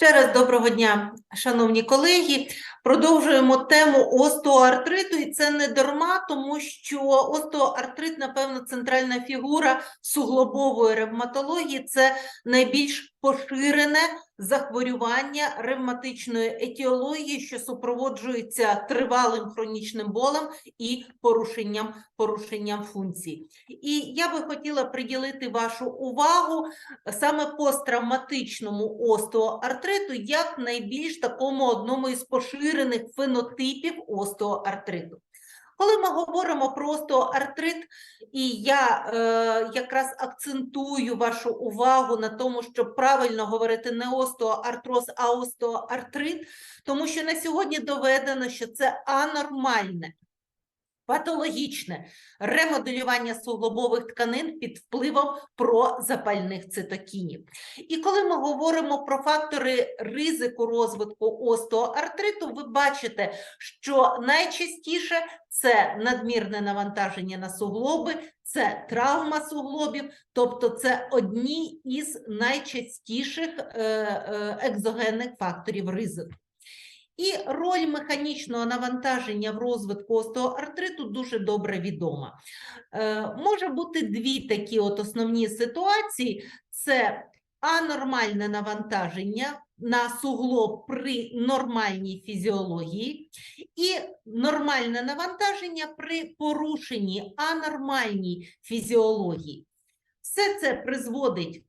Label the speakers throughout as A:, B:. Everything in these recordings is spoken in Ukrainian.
A: Ще раз доброго дня, шановні колеги. Продовжуємо тему остеоартриту, і це не дарма, тому що остеоартрит, напевно, центральна фігура суглобової ревматології. Це найбільш поширене захворювання ревматичної етіології, що супроводжується тривалим хронічним болем і порушенням, порушенням функцій. І я би хотіла приділити вашу увагу саме посттравматичному остеоартриту, як найбільш такому одному із поширених фенотипів остеоартриту. Коли ми говоримо про остеоартрит, і я е, якраз акцентую вашу увагу на тому, щоб правильно говорити не остеоартроз, а остеоартрит, тому що на сьогодні доведено, що це анормальне патологічне ремоделювання суглобових тканин під впливом прозапальних цитокінів. І коли ми говоримо про фактори ризику розвитку остеоартриту, ви бачите, що найчастіше це надмірне навантаження на суглоби, це травма суглобів, тобто це одні із найчастіших е, е, екзогенних факторів ризику. І роль механічного навантаження в розвитку остеоартриту дуже добре відома. Е, може бути дві такі от основні ситуації: це анормальне навантаження на суглоб при нормальній фізіології, і нормальне навантаження при порушенні анормальній фізіології. Все це призводить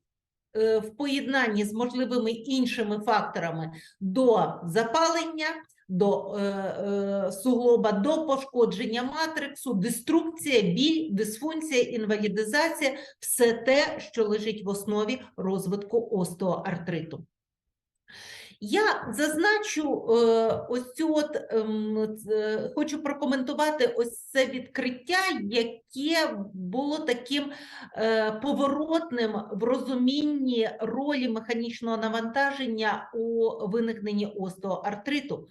A: в поєднанні з можливими іншими факторами до запалення, до е, е, суглоба, до пошкодження матриксу, деструкція, біль, дисфункція, інвалідизація все те, що лежить в основі розвитку остеоартриту. Я зазначу е, ось цю от ем, хочу прокоментувати ось це відкриття, яке було таким е, поворотним в розумінні ролі механічного навантаження у виникненні остеоартриту.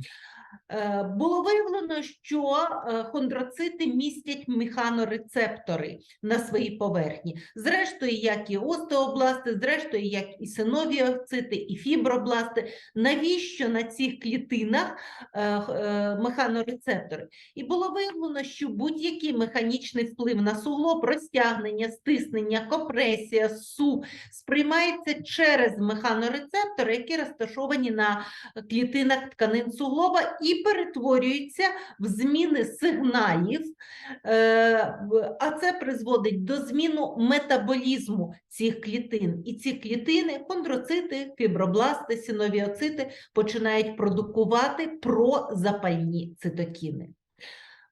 A: Е, Було виявлено, що е, хондроцити містять механорецептори на своїй поверхні. Зрештою, як і остеобласти, зрештою, як і синовіоцити, і фібробласти. Навіщо на цих клітинах е, механорецептори? І було виявлено, що будь-який механічний вплив на суглоб, розтягнення, стиснення, компресія, сув сприймається через механорецептори, які розташовані на клітинах тканин суглоба і перетворюються в зміни сигналів, е, а це призводить до зміну метаболізму цих клітин. І ці клітини, хондроцити, фібробласти, синовіоцити починають продукувати прозапальні цитокіни.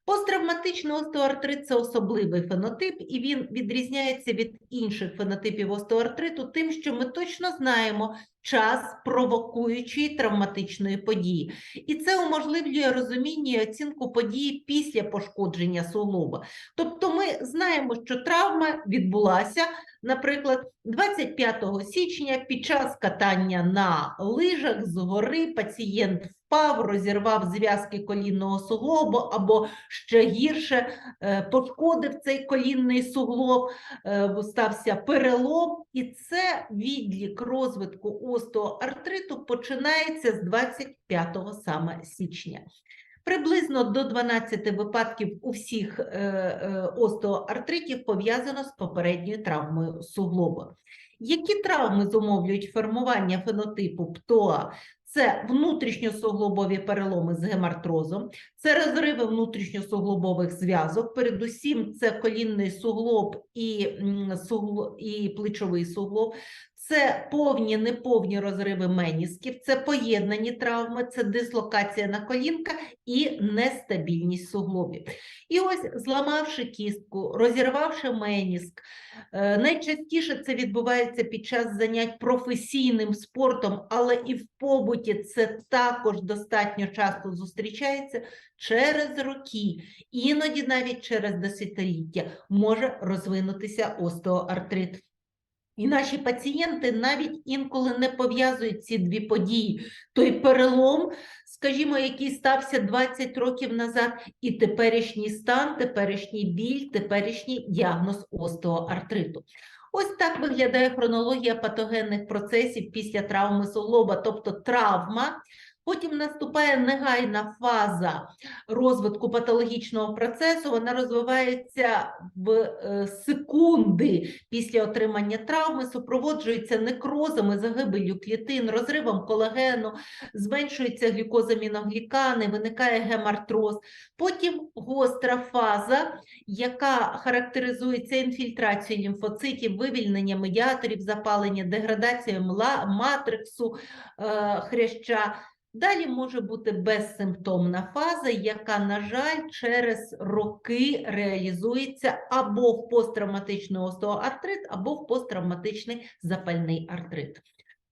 A: Посттравматичний остеоартрит це особливий фенотип, і він відрізняється від інших фенотипів остеоартриту тим, що ми точно знаємо час провокуючої травматичної події. І це уможливлює розуміння і оцінку події після пошкодження суглоба. Тобто ми знаємо, що травма відбулася, наприклад, 25 січня під час катання на лижах з гори пацієнт впав, розірвав зв'язки колінного суглобу або ще гірше е, пошкодив цей колінний суглоб, е, стався перелом, і це відлік розвитку остеоартриту починається з 25 саме січня. Приблизно до 12 випадків у всіх е, остеоартритів пов'язано з попередньою травмою суглоба. Які травми зумовлюють формування фенотипу ПТОА? Це внутрішньосуглобові переломи з гемартрозом, це розриви внутрішньосуглобових зв'язок. Передусім, це колінний суглоб і, і плечовий суглоб. Це повні, неповні розриви менісків, це поєднані травми, це дислокація на колінка і нестабільність суглобів. І ось, зламавши кістку, розірвавши меніск, е, найчастіше це відбувається під час занять професійним спортом, але і в побуті це також достатньо часто зустрічається через роки, іноді навіть через десятиліття може розвинутися остеоартрит. І наші пацієнти навіть інколи не пов'язують ці дві події. Той перелом, скажімо, який стався 20 років назад, і теперішній стан, теперішній біль, теперішній діагноз остеоартриту. Ось так виглядає хронологія патогенних процесів після травми суглоба, тобто травма. Потім наступає негайна фаза розвитку патологічного процесу. Вона розвивається в е, секунди після отримання травми, супроводжується некрозами, загибелью клітин, розривом колагену, зменшується глюкозаміноглікани, виникає гемартроз. Потім гостра фаза, яка характеризується інфільтрацією лімфоцитів, вивільненням медіаторів запалення, деградацією матриксу е, хряща. Далі може бути безсимптомна фаза, яка, на жаль, через роки реалізується або в посттравматичний остеоартрит, або в посттравматичний запальний артрит.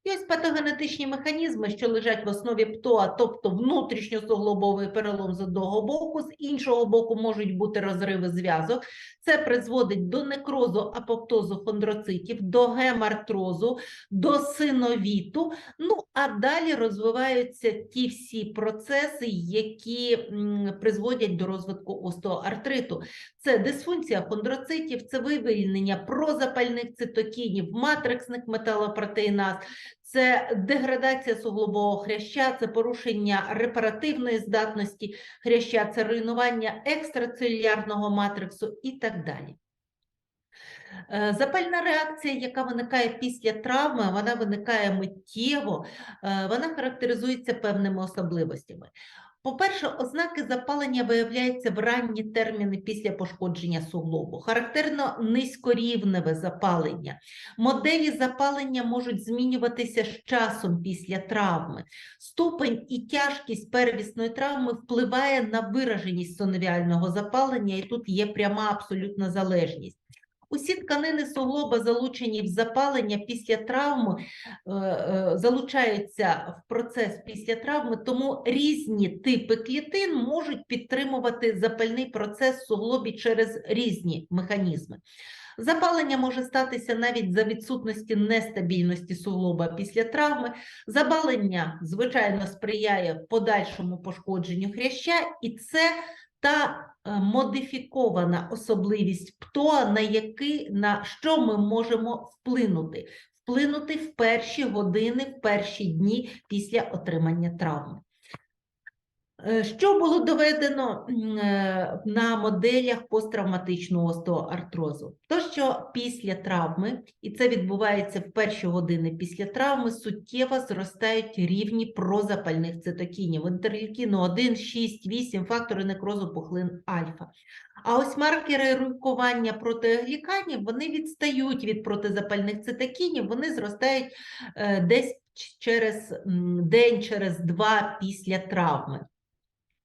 A: І ось патогенетичні механізми, що лежать в основі ПТОА, тобто внутрішньосуглобовий перелом з одного боку, з іншого боку можуть бути розриви зв'язок. Це призводить до некрозу апоптозу хондроцитів, до гемартрозу, до синовіту. Ну а далі розвиваються ті всі процеси, які призводять до розвитку остеоартриту. Це дисфункція хондроцитів, це вивільнення прозапальних цитокінів, матриксних металопротеїназ, це деградація суглобового хряща, це порушення репаративної здатності хряща, це руйнування екстрацелюлярного матриксу і так далі. Е, Запальна реакція, яка виникає після травми, вона виникає миттєво, е, вона характеризується певними особливостями. По-перше, ознаки запалення виявляються в ранні терміни після пошкодження суглобу. Характерно низькорівневе запалення. Моделі запалення можуть змінюватися з часом після травми. Ступень і тяжкість первісної травми впливає на вираженість синовіального запалення, і тут є пряма абсолютна залежність. Усі тканини суглоба, залучені в запалення після травми, е, е, залучаються в процес після травми, тому різні типи клітин можуть підтримувати запальний процес суглобі через різні механізми. Запалення може статися навіть за відсутності нестабільності суглоба після травми. Запалення, звичайно, сприяє подальшому пошкодженню хряща, і це та е, модифікована особливість ПТО, на який, на що ми можемо вплинути. Вплинути в перші години, в перші дні після отримання травми. Е, Що було доведено е, на моделях посттравматичного остеоартрозу? То, що після травми, і це відбувається в перші години після травми, суттєво зростають рівні прозапальних цитокінів, інтерлюкіну 1, 6, 8, фактори некрозу пухлин альфа. А ось маркери руйкування протигліканів, вони відстають від протизапальних цитокінів, вони зростають е, десь через день, через два після травми.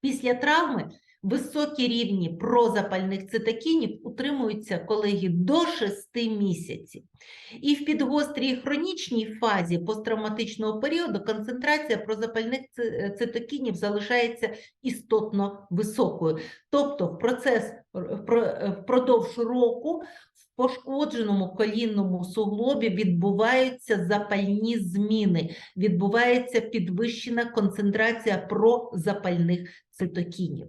A: Після травми високі рівні прозапальних цитокінів утримуються, колеги, до 6 місяців. І в підгострій хронічній фазі посттравматичного періоду концентрація прозапальних ци- цитокінів залишається істотно високою. Тобто в процес про- е, впродовж року пошкодженому колінному суглобі відбуваються запальні зміни, відбувається підвищена концентрація прозапальних цитокінів.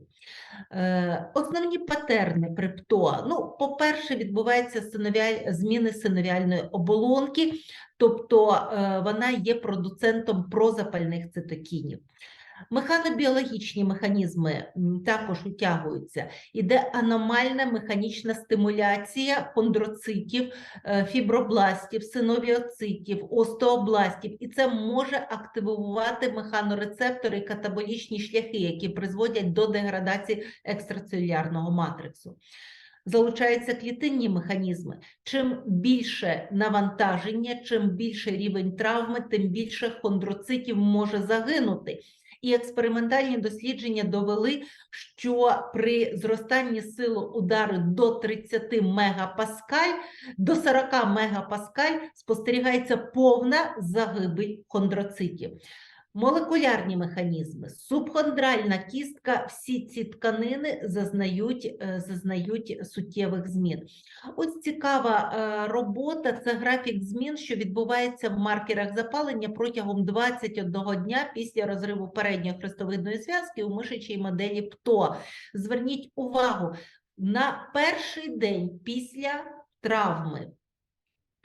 A: Е, Основні патерни приптоа. Ну, по-перше, відбуваються синовіаль... зміни синовіальної оболонки, тобто е, вона є продуцентом прозапальних цитокінів. Механобіологічні механізми також утягуються. Іде аномальна механічна стимуляція хондроцитів, е, фібробластів, синовіоцитів, остеобластів, і це може активувати механорецептори і катаболічні шляхи, які призводять до деградації екстрацелюлярного матриксу. Залучаються клітинні механізми. Чим більше навантаження, чим більше рівень травми, тим більше хондроцитів може загинути. І експериментальні дослідження довели, що при зростанні сили удару до 30 мегапаскаль, до 40 мегапаскаль спостерігається повна загибель хондроцитів. Молекулярні механізми, субхондральна кістка, всі ці тканини зазнають, е, зазнають суттєвих змін. Ось цікава е, робота це графік змін, що відбувається в маркерах запалення протягом 21 дня після розриву передньої хрестовидної зв'язки у мишачій моделі ПТО. Зверніть увагу на перший день після травми.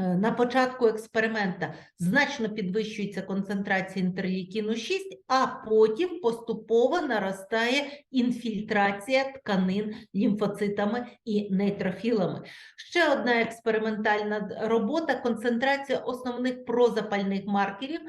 A: Е, На початку експеримента значно підвищується концентрація інтерлікіну 6, а потім поступово наростає інфільтрація тканин лімфоцитами і нейтрофілами. Ще одна експериментальна робота концентрація основних прозапальних маркерів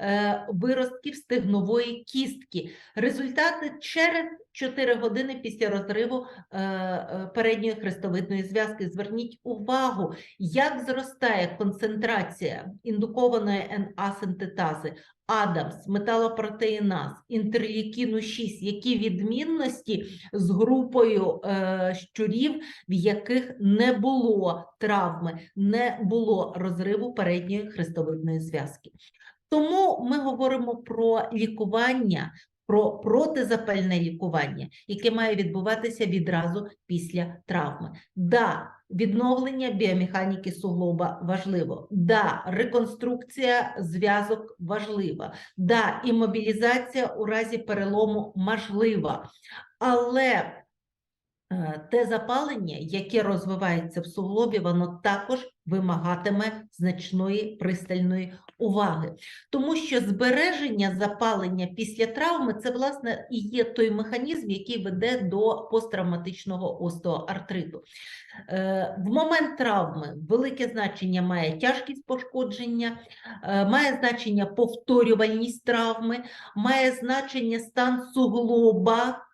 A: е, виростків стегнової кістки. Результати через 4 години після розриву е, е, передньої хрестовидної зв'язки. Зверніть увагу, як зростає концентрація індукованої НА-синтетази, Адамс, металопротеїназ, інтерлікіну 6, які відмінності з групою е, щурів, в яких не було травми, не було розриву передньої хрестовидної зв'язки. Тому ми говоримо про лікування, про протизапальне лікування, яке має відбуватися відразу після травми. Да, відновлення біомеханіки суглоба важливо. Да, реконструкція зв'язок важлива. Да, імобілізація у разі перелому можлива. Але е, те запалення, яке розвивається в суглобі, воно також вимагатиме значної пристальної уваги. Тому що збереження запалення після травми це, власне, і є той механізм, який веде до посттравматичного остеоартриту. Е, В момент травми велике значення має тяжкість пошкодження, е, має значення повторювальність травми, має значення стан суглоба,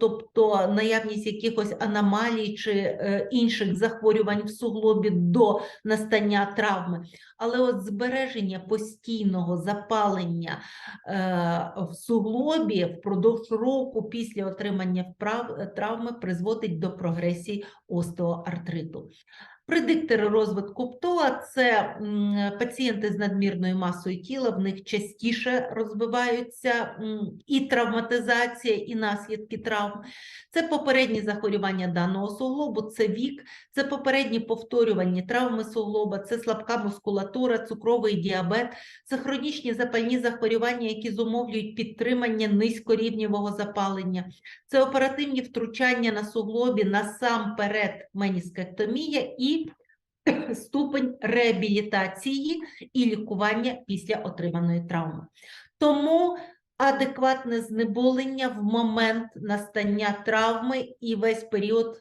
A: тобто наявність якихось аномалій чи е, інших захворювань в суглобі до настання травми. Але от збереження постійного запалення е, в суглобі впродовж року після отримання вправ, травми призводить до прогресії остеоартриту. Предиктори розвитку ПТОА – це пацієнти з надмірною масою тіла, в них частіше розвиваються і травматизація, і наслідки травм. Це попередні захворювання даного суглобу, це вік, це попередні повторювані травми суглоба, це слабка мускулатура, цукровий діабет, це хронічні запальні захворювання, які зумовлюють підтримання низькорівнєвого запалення, це оперативні втручання на суглобі насамперед меніскектомія і ступень реабілітації і лікування після отриманої травми. Тому адекватне знеболення в момент настання травми і весь період,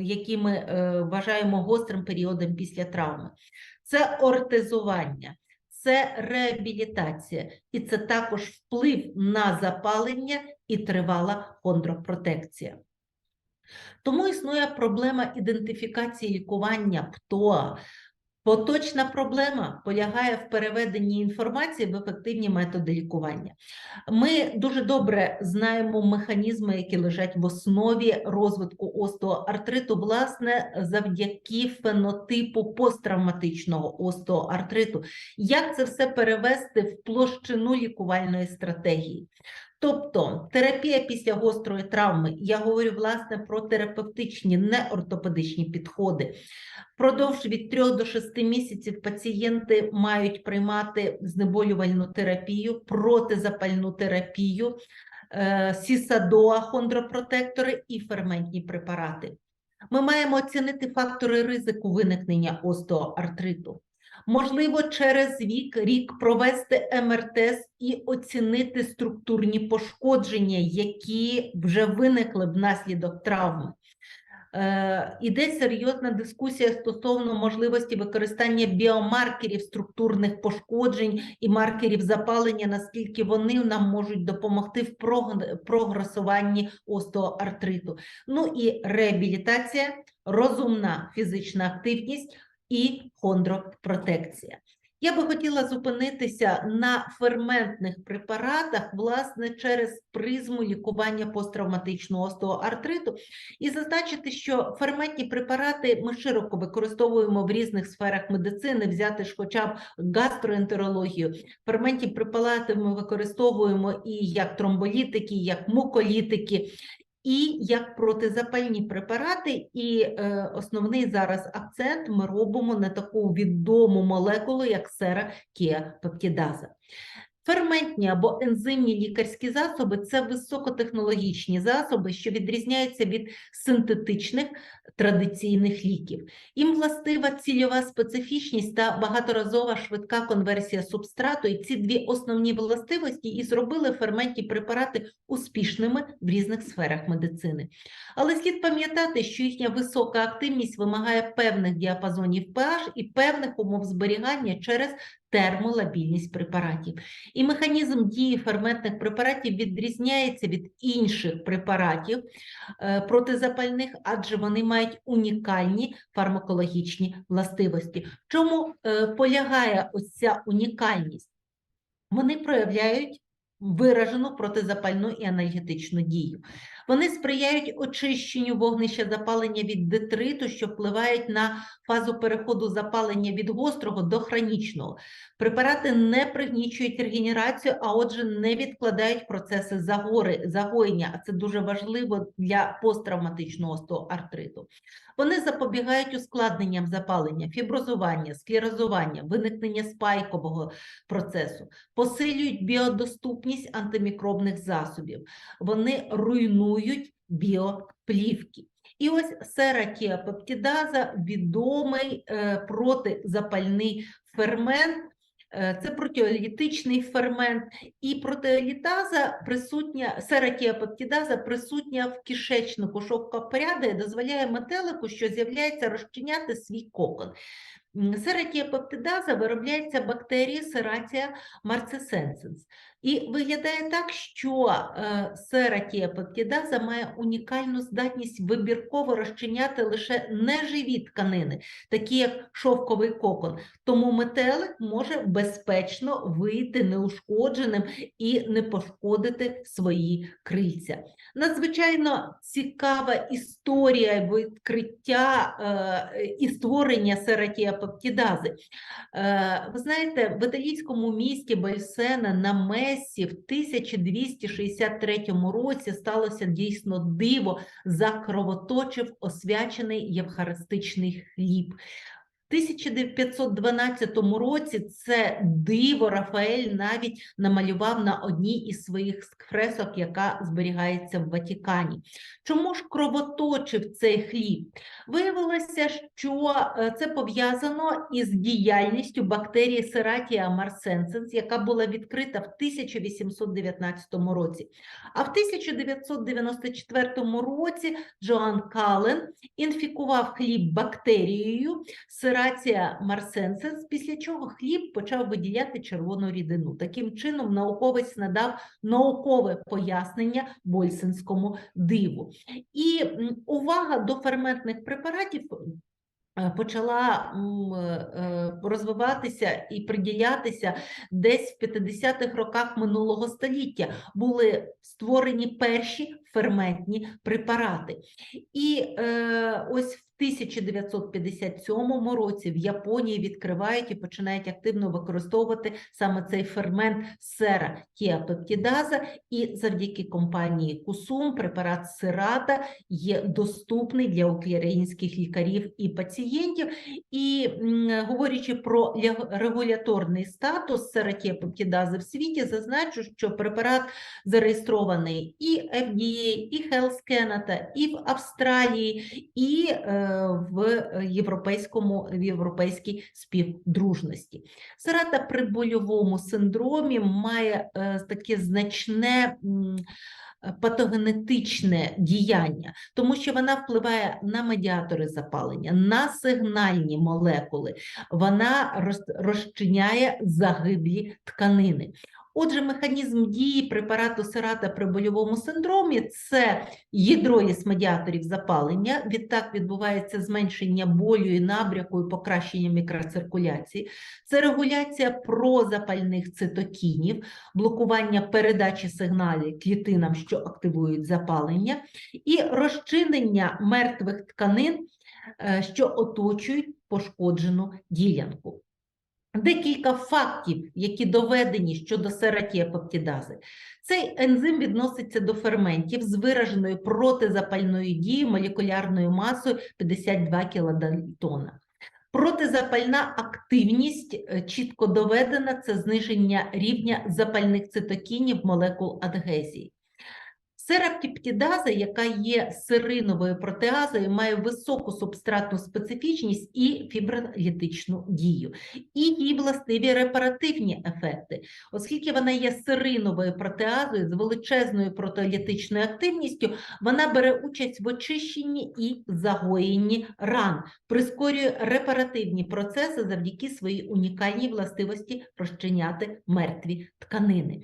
A: який ми е, вважаємо гострим періодом після травми. Це ортезування, це реабілітація, і це також вплив на запалення і тривала хондропротекція. Тому існує проблема ідентифікації лікування ПТОА. Поточна проблема полягає в переведенні інформації в ефективні методи лікування. Ми дуже добре знаємо механізми, які лежать в основі розвитку остеоартриту, власне, завдяки фенотипу посттравматичного остеоартриту. Як це все перевести в площину лікувальної стратегії? Тобто терапія після гострої травми, я говорю власне про терапевтичні, не ортопедичні підходи. Впродовж від 3 до 6 місяців пацієнти мають приймати знеболювальну терапію, протизапальну терапію, е, сісадоа, хондропротектори і ферментні препарати. Ми маємо оцінити фактори ризику виникнення остеоартриту. Можливо, через вік рік провести МРТ і оцінити структурні пошкодження, які вже виникли внаслідок травми. Е, Іде серйозна дискусія стосовно можливості використання біомаркерів структурних пошкоджень і маркерів запалення, наскільки вони нам можуть допомогти в прог- прогресуванні остеоартриту. Ну і реабілітація, розумна фізична активність і хондропротекція. Я би хотіла зупинитися на ферментних препаратах, власне, через призму лікування посттравматичного остеоартриту, і зазначити, що ферментні препарати ми широко використовуємо в різних сферах медицини, взяти ж хоча б гастроентерологію. Ферментні препарати ми використовуємо і як тромболітики, і як муколітики, і як протизапальні препарати, і е, основний зараз акцент ми робимо на таку відому молекулу, як сера кеапептидаза. Ферментні або ензимні лікарські засоби це високотехнологічні засоби, що відрізняються від синтетичних традиційних ліків. Їм властива цільова специфічність та багаторазова швидка конверсія субстрату, і ці дві основні властивості і зробили ферментні препарати успішними в різних сферах медицини. Але слід пам'ятати, що їхня висока активність вимагає певних діапазонів pH і певних умов зберігання через термолабільність препаратів. І механізм дії ферментних препаратів відрізняється від інших препаратів е, протизапальних, адже вони мають унікальні фармакологічні властивості. В чому е, полягає ось ця унікальність? Вони проявляють виражену протизапальну і анальгетичну дію. Вони сприяють очищенню вогнища запалення від детриту, що впливають на фазу переходу запалення від гострого до хронічного. Препарати не пригнічують регенерацію, а отже, не відкладають процеси загори, загоєння, а це дуже важливо для посттравматичного остеоартриту. Вони запобігають ускладненням запалення, фіброзування, склерозування, виникнення спайкового процесу, посилюють біодоступність антимікробних засобів, вони руйнують біоплівки. І ось сератіапептидаза – відомий е, протизапальний фермент, е, це протеолітичний фермент, і протеолітаза присутня, сератіапептидаза присутня в кишечнику шовкопряда і дозволяє метелику, що з'являється, розчиняти свій кокон. Сератіапептидаза виробляється бактерії Serratia marcescens. І виглядає так, що е, сератіапептидаза має унікальну здатність вибірково розчиняти лише неживі тканини, такі як шовковий кокон. Тому метелик може безпечно вийти неушкодженим і не пошкодити свої крильця. Надзвичайно цікава історія відкриття е, і створення сератіапептидази. Е, ви знаєте, в італійському місті Бальсена на Месі в 1263 році сталося дійсно диво, закровоточив освячений євхаристичний хліб. В 1512 році це диво Рафаель навіть намалював на одній із своїх фресок, яка зберігається в Ватикані. Чому ж кровоточив цей хліб? Виявилося, що е, це пов'язано із діяльністю бактерії Serratia marcescens, яка була відкрита в 1819 році. А в 1994 році Джоан Кален інфікував хліб бактерією Serratia marcescens, після чого хліб почав виділяти червону рідину. Таким чином, науковець надав наукове пояснення больсинському диву. І увага до ферментних препаратів е, почала е, розвиватися і приділятися десь в 50-х роках минулого століття. Були створені перші ферментні препарати. І е, ось в 1957 році в Японії відкривають і починають активно використовувати саме цей фермент сера тіапептидаза, і завдяки компанії Кусум препарат Сирата є доступний для українських лікарів і пацієнтів. І говорячи про регуляторний статус сератіапептидази в світі, зазначу, що препарат зареєстрований і FDA, і Health Canada, і в Австралії, і е, в європейському в європейській співдружності. Серата при больовому синдромі має е, таке значне. Патогенетичне діяння, тому що вона впливає на медіатори запалення, на сигнальні молекули, вона роз- розчиняє загиблі тканини. Отже, механізм дії препарату сирата при больовому синдромі це гідроліз медіаторів запалення. Відтак відбувається зменшення болю і набряку і покращення мікроциркуляції. Це регуляція прозапальних цитокінів, блокування передачі сигналів клітинам, що активують запалення, і розчинення мертвих тканин, е, що оточують пошкоджену ділянку. Декілька фактів, які доведені щодо сератіапептидази. Цей ензим відноситься до ферментів з вираженою протизапальною дією молекулярною масою 52 кілодальтона. Протизапальна активність е, чітко доведена це зниження рівня запальних цитокінів молекул адгезії. Сераптіптідаза, яка є сириновою протеазою, має високу субстратну специфічність і фібролітичну дію, і їй властиві репаративні ефекти, оскільки вона є сириновою протеазою з величезною протеолітичною активністю, вона бере участь в очищенні і загоєнні ран, прискорює репаративні процеси завдяки своїй унікальній властивості розчиняти мертві тканини.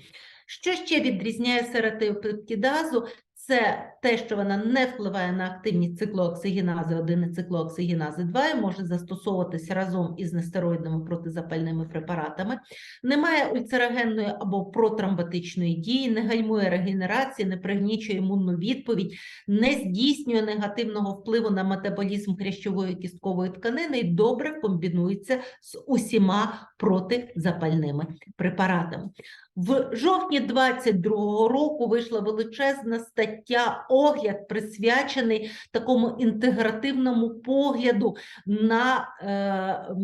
A: Що ще відрізняє серотеопептидазу? Це те, що вона не впливає на активність циклооксигенази 1 і циклооксигенази 2 і може застосовуватися разом із нестероїдними протизапальними препаратами, не має ульцерогенної або протромботичної дії, не гальмує регенерації, не пригнічує імунну відповідь, не здійснює негативного впливу на метаболізм хрящової кісткової тканини і добре комбінується з усіма протизапальними препаратами. В жовтні 22-го року вийшла величезна стаття огляд, присвячений такому інтегративному погляду на е,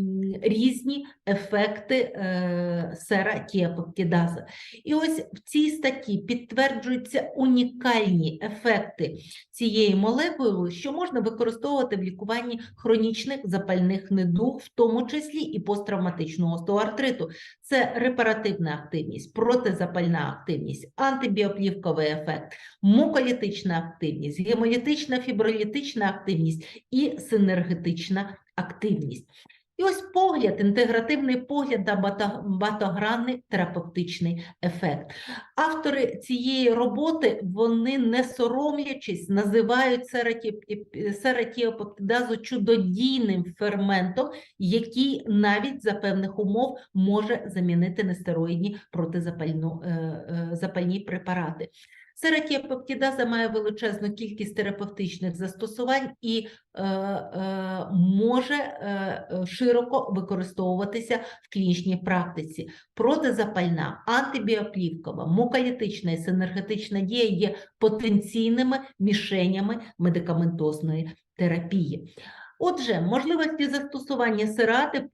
A: різні ефекти е, сератіапептидази. І ось в цій статті підтверджуються унікальні ефекти цієї молекули, що можна використовувати в лікуванні хронічних запальних недуг, в тому числі і посттравматичного остеоартриту. Це репаративна активність, протизапальна активність, антибіоплівковий ефект, муколітична активність, гемолітична фібролітична активність і синергетична активність. І ось погляд, інтегративний погляд на багатогранний терапевтичний ефект. Автори цієї роботи, вони не соромлячись, називають сератіопептидазу чудодійним ферментом, який навіть за певних умов може замінити нестероїдні протизапальну, е, е, препарати. Сератіопептидаза має величезну кількість терапевтичних застосувань і е, е, може е, широко використовуватися в клінічній практиці. Протизапальна, антибіоплівкова, муколітична і синергетична дія є потенційними мішенями медикаментозної терапії. Отже, можливості застосування сирати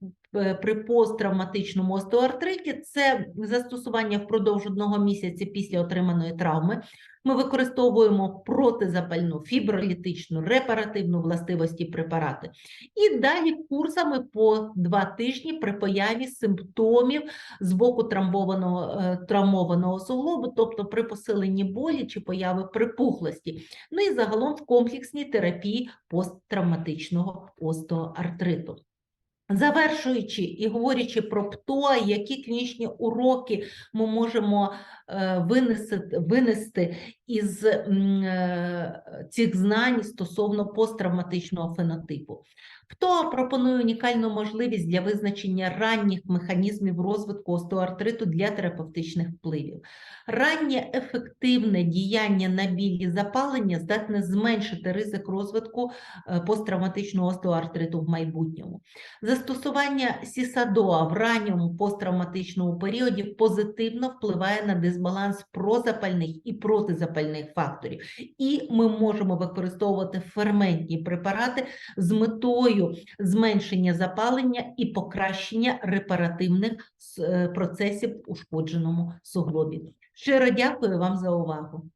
A: при посттравматичному остеоартриті – це застосування впродовж одного місяця після отриманої травми. Ми використовуємо протизапальну, фібролітичну, репаративну властивості препарати. І далі курсами по два тижні при появі симптомів з боку травмованого, е, травмованого суглобу, тобто при посиленні болі чи появи припухлості. Ну і загалом в комплексній терапії посттравматичного остеоартриту. Завершуючи і говорячи про ПТО, які клінічні уроки ми можемо винести, винести із е, цих знань стосовно посттравматичного фенотипу. ПТО пропонує унікальну можливість для визначення ранніх механізмів розвитку остеоартриту для терапевтичних впливів. Раннє ефективне діяння на білі запалення здатне зменшити ризик розвитку е, посттравматичного остеоартриту в майбутньому. Застосування сісадоа в ранньому посттравматичному періоді позитивно впливає на дисбаланс прозапальних і протизапальних факторів. І ми можемо використовувати ферментні препарати з метою зменшення запалення і покращення репаративних е, процесів в ушкодженому суглобі. Щиро дякую вам за увагу.